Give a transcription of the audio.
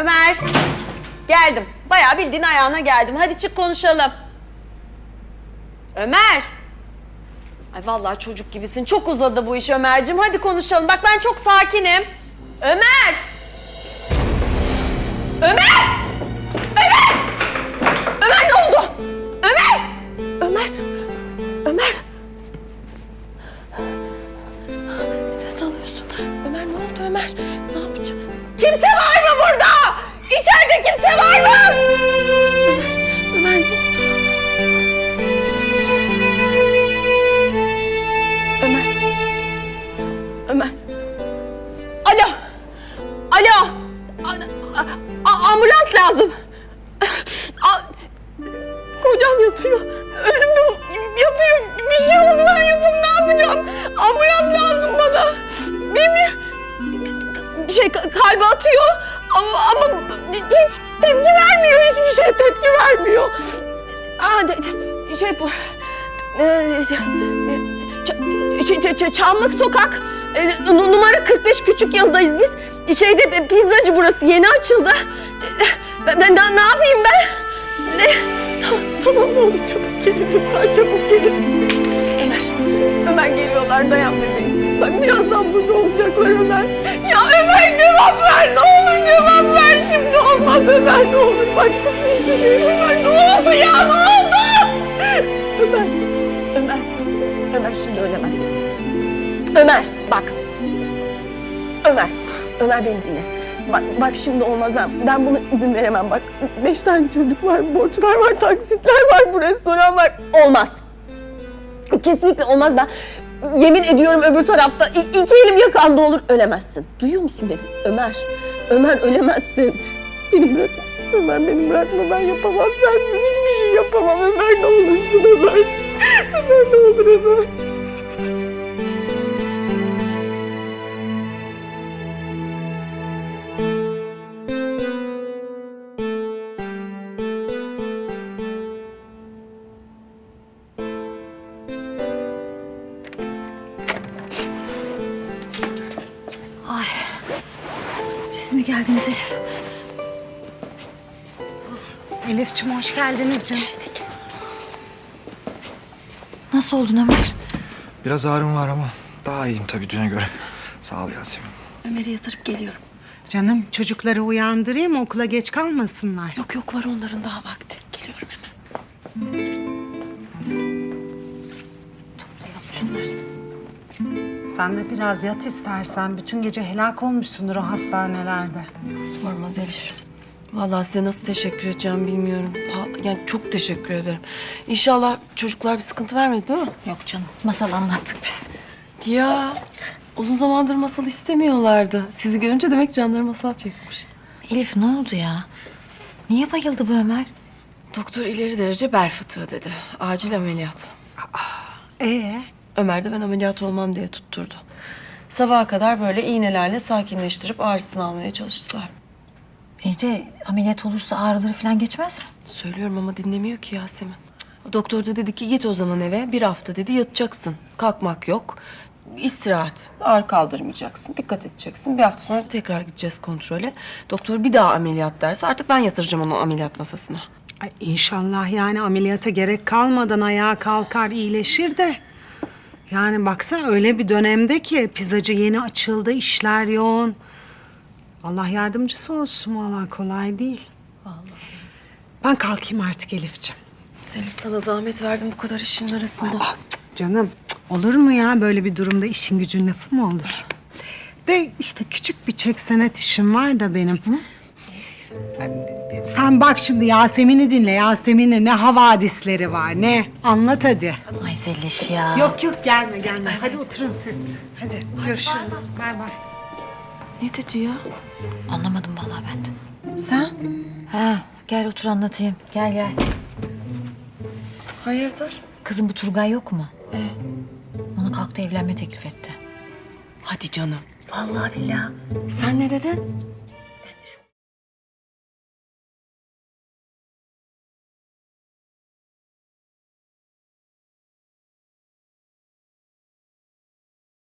Ömer. Geldim. Bayağı bildiğin ayağına geldim. Hadi çık konuşalım. Ömer. Ay vallahi çocuk gibisin. Çok uzadı bu iş Ömer'cim. Hadi konuşalım. Bak ben çok sakinim. Ömer! Alo. A- a- ambulans lazım. A- kocam yatıyor. Önümde yatıyor. Bir şey oldu ben yapayım ne yapacağım? Ambulans lazım bana. Bilmiyorum. Şey ka- kalbi atıyor ama, ama hiç tepki vermiyor. Hiçbir şey tepki vermiyor. Aa, de- de- şey bu. Ee, ç- ç- ç- Çamlık Sokak. Nu- numara 45 küçük yıldayız biz. Şeyde e, pizzacı burası yeni açıldı. Ben, ben daha ne yapayım ben? Ne? Tamam, tamam ne olur çabuk gelin lütfen çabuk gelin. Ömer, Ömer geliyorlar dayan bebeğim. Bak birazdan burada olacaklar Ömer. Ya Ömer cevap ver ne olur cevap ver şimdi olmaz Ömer ne olur. Bak sık dişini Ömer ne oldu ya ne oldu? Ömer, Ömer, Ömer şimdi ölemezsin. Ömer bak. Ömer, Ömer beni dinle. Bak, bak şimdi olmaz ben, ben buna izin veremem bak. Beş tane çocuk var, borçlar var, taksitler var, bu restoran var. Olmaz. Kesinlikle olmaz ben. Yemin ediyorum öbür tarafta i- iki elim yakanda olur ölemezsin. Duyuyor musun beni? Ömer, Ömer ölemezsin. Beni bırakma. Ömer beni bırakma ben yapamam sensiz hiçbir şey yapamam Ömer ne olursun Ömer. Ömer ne olur Ömer. Geldiniz Elif? Elif'ciğim hoş geldiniz canım. Nasıl oldun Ömer? Biraz ağrım var ama daha iyiyim tabii düne göre. Sağ ol Yasemin. Ömer'i yatırıp geliyorum. Canım çocukları uyandırayım okula geç kalmasınlar. Yok yok var onların daha vakti. Geliyorum hemen. Sen de biraz yat istersen. Bütün gece helak olmuşsundur o hastanelerde. Sorma Zeliş. Vallahi size nasıl teşekkür edeceğim bilmiyorum. Ha- Yani çok teşekkür ederim. İnşallah çocuklar bir sıkıntı vermedi değil mi? Yok canım. Masal anlattık biz. Ya uzun zamandır masal istemiyorlardı. Sizi görünce demek canları masal çekmiş. Elif ne oldu ya? Niye bayıldı bu Ömer? Doktor ileri derece bel fıtığı dedi. Acil ameliyat. Ee, Ömer de ben ameliyat olmam diye tutturdu. Sabaha kadar böyle iğnelerle sakinleştirip ağrısını almaya çalıştılar. İyi de ameliyat olursa ağrıları falan geçmez mi? Söylüyorum ama dinlemiyor ki Yasemin. Doktor da dedi ki git o zaman eve bir hafta dedi yatacaksın. Kalkmak yok. İstirahat. Ağrı kaldırmayacaksın. Dikkat edeceksin. Bir hafta sonra tekrar gideceğiz kontrole. Doktor bir daha ameliyat derse artık ben yatıracağım onu ameliyat masasına. ay inşallah yani ameliyata gerek kalmadan ayağa kalkar iyileşir de. Yani baksa öyle bir dönemde ki pizzacı yeni açıldı, işler yoğun. Allah yardımcısı olsun vallahi kolay değil. Vallahi. Ben kalkayım artık Elif'ciğim. Selin sana zahmet verdim bu kadar işin arasında. Cık, Canım cık, olur mu ya böyle bir durumda işin gücün lafı mı olur? De işte küçük bir çek senet işim var da benim. Sen bak şimdi Yasemin'i dinle. Yasemin'le ne havadisleri var ne. Anlat hadi. Ay Zeliş ya. Yok yok gelme gelme. Hadi oturun siz. Hadi, görüşürüz. Bay bay. Ne dedi ya? Anlamadım vallahi ben de. Sen? Ha, gel otur anlatayım. Gel gel. Hayırdır? Kızım bu Turgay yok mu? Ona kalktı evlenme teklif etti. Hadi canım. Vallahi billahi. Sen ne dedin?